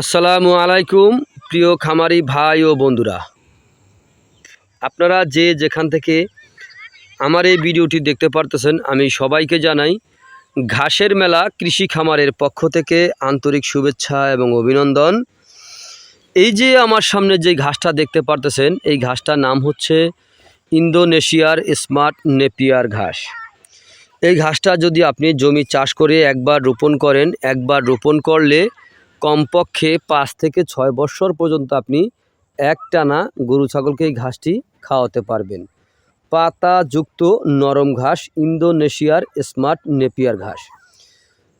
আসসালামু আলাইকুম, প্রিয় খামারি ভাই ও বন্ধুরা। আপনারা যে যেখান থেকে আমার এই ভিডিওটি দেখতে পারতেছেন, আমি সবাইকে জানাই, ঘাসের মেলা কৃষি খামারের পক্ষ থেকে আন্তরিক শুভেচ্ছা এবং অভিনন্দন। এই যে আমার সামনে যে ঘাসটা দেখতে পারতেছেন, এই ঘাসটার নাম হচ্ছে ইন্দোনেশিয়ার স্মার্ট নেপিয়ার ঘাস। এই ঘাসটা যদি আপনি জমি চাষ করে একবার রোপণ করেন, একবার রোপণ করলে কমপক্ষে পাঁচ থেকে ছয় বৎসর পর্যন্ত আপনি একটানা গরু ছাগলকে এই ঘাসটি খাওয়াতে পারবেন। পাতাযুক্ত নরম ঘাস, ইন্দোনেশিয়ার স্মার্ট নেপিয়ার ঘাস।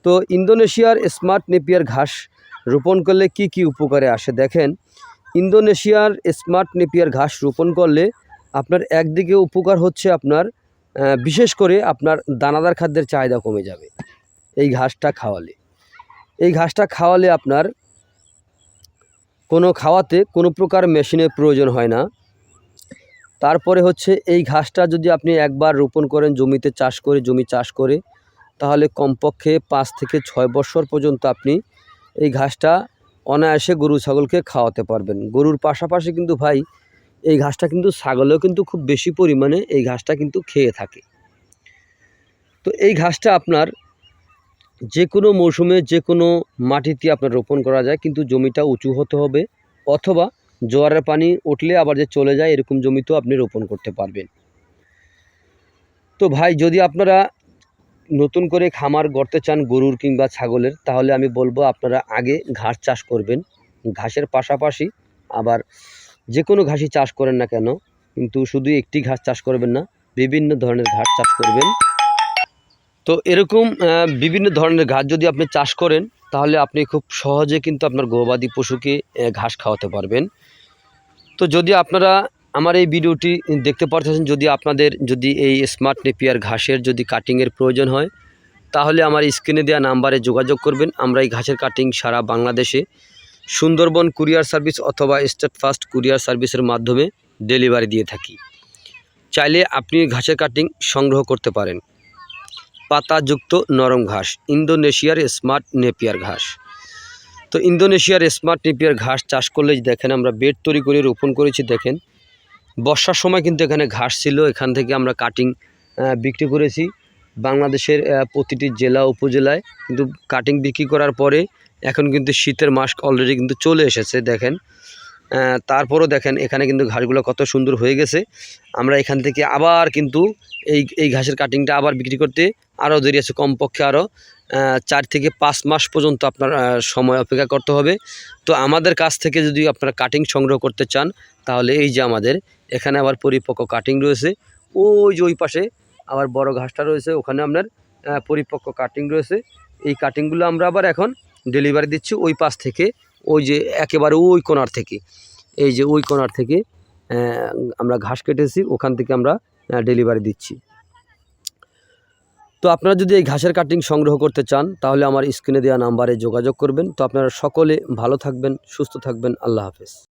তো ইন্দোনেশিয়ার স্মার্ট নেপিয়ার ঘাস রোপণ করলে কি কি উপকারে আসে দেখেন? ইন্দোনেশিয়ার স্মার্ট নেপিয়ার ঘাস রোপণ করলে আপনার একদিকে উপকার হচ্ছে আপনার বিশেষ করে আপনার দানাদার খাদ্যের চাহিদা কমে যাবে এই ঘাসটা খাওয়ালে। এই ঘাসটা খাওয়ালে আপনার কোনো খাওয়াতে কোনো প্রকার মেশিনের প্রয়োজন হয় না। তারপরে হচ্ছে এই ঘাসটা যদি আপনি একবার রোপণ করেন, জমিতে চাষ করে, জমি চাষ করে, তাহলে কমপক্ষে পাঁচ থেকে ছয় বছর পর্যন্ত আপনি এই ঘাসটা অনায়াসে গরু, ছাগলকে খাওয়াতে পারবেন। গরুর পাশাপাশি কিন্তু ভাই, এই ঘাসটা কিন্তু ছাগলেও কিন্তু খুব বেশি পরিমাণে এই ঘাসটা কিন্তু খেয়ে থাকে। তো এই ঘাসটা আপনার যে কোনো মৌসুমে যে কোনো মাটিতে আপনার রোপণ করা যায়, কিন্তু জমিটা উঁচু হতে হবে অথবা জোয়ারের পানি উঠলে আবার যে চলে যায়, এরকম জমিতেও আপনি রোপণ করতে পারবেন। তো ভাই, যদি আপনারা নতুন করে খামার গড়তে চান গরুর কিংবা ছাগলের, তাহলে আমি বলব আপনারা আগে ঘাস চাষ করবেন। ঘাসের পাশাপাশি আবার যে কোনো ঘাসই চাষ করেন না কেন, কিন্তু শুধু একটি ঘাস চাষ করবেন না, বিভিন্ন ধরনের ঘাস চাষ করবেন। তো এরকম বিভিন্ন ধরনের ঘাস যদি আপনি চাষ করেন, তাহলে আপনি খুব সহজে কিন্তু আপনার গবাদি পশুকে ঘাস খাওয়াতে পারবেন। তো যদি আপনারা আমার এই ভিডিওটি দেখতে পারতেছেন, যদি আপনাদের যদি এই স্মার্ট নেপিয়ার ঘাসের যদি কাটিংয়ের প্রয়োজন হয়, তাহলে আমার স্ক্রিনে দেওয়া নাম্বারে যোগাযোগ করবেন। আমরা এই ঘাসের কাটিং সারা বাংলাদেশে সুন্দরবন কুরিয়ার সার্ভিস অথবা স্টেট ফাস্ট কুরিয়ার সার্ভিসের মাধ্যমে ডেলিভারি দিয়ে থাকি। চাইলে আপনি ঘাসের কাটিং সংগ্রহ করতে পারেন। পাতাযুক্ত নরম ঘাস, ইন্দোনেশিয়ার স্মার্ট নেপিয়ার ঘাস। তো ইন্দোনেশিয়ার স্মার্ট নেপিয়ার ঘাস চাষ করলে দেখেন আমরা বেড তৈরি করে রোপণ করেছি, দেখেন। বর্ষার সময় কিন্তু এখানে ঘাস ছিল, এখান থেকে আমরা কাটিং বিক্রি করেছি। বাংলাদেশের প্রতিটি জেলা, উপজেলায় কিন্তু কাটিং বিক্রি করার পরে এখন কিন্তু শীতের মাস অলরেডি কিন্তু চলে এসেছে, দেখেন। তারপরও দেখেন এখানে কিন্তু ঘাসগুলো কত সুন্দর হয়ে গেছে। আমরা এখান থেকে আবার কিন্তু এই এই ঘাসের কাটিংটা আবার বিক্রি করতে আরও দেরি আছে। কমপক্ষে আরও চার থেকে পাঁচ মাস পর্যন্ত আপনার সময় অপেক্ষা করতে হবে। তো আমাদের কাছ থেকে যদি আপনারা কাটিং সংগ্রহ করতে চান, তাহলে এই যে আমাদের, এখানে আবার পরিপক্ক কাটিং রয়েছে। ওই যে ওই পাশে আবার বড় ঘাসটা রয়েছে, ওখানে আপনার পরিপক্ক কাটিং রয়েছে। এই কাটিংগুলো আমরা আবার এখন ডেলিভারি দিচ্ছি ওই পাশ থেকে, ওই যে একেবারে ওই কোনার থেকে। এই যে ওই কোনার থেকে আমরা ঘাস কেটেছি, ওখান থেকে আমরা ডেলিভারি দিচ্ছি। তো আপনারা যদি এই ঘাসের কাটিং সংগ্রহ করতে চান, তাহলে আমার স্ক্রিনে দেওয়া নাম্বারে যোগাযোগ করবেন। তো আপনারা সকলে ভালো থাকবেন, সুস্থ থাকবেন। আল্লাহ হাফেজ।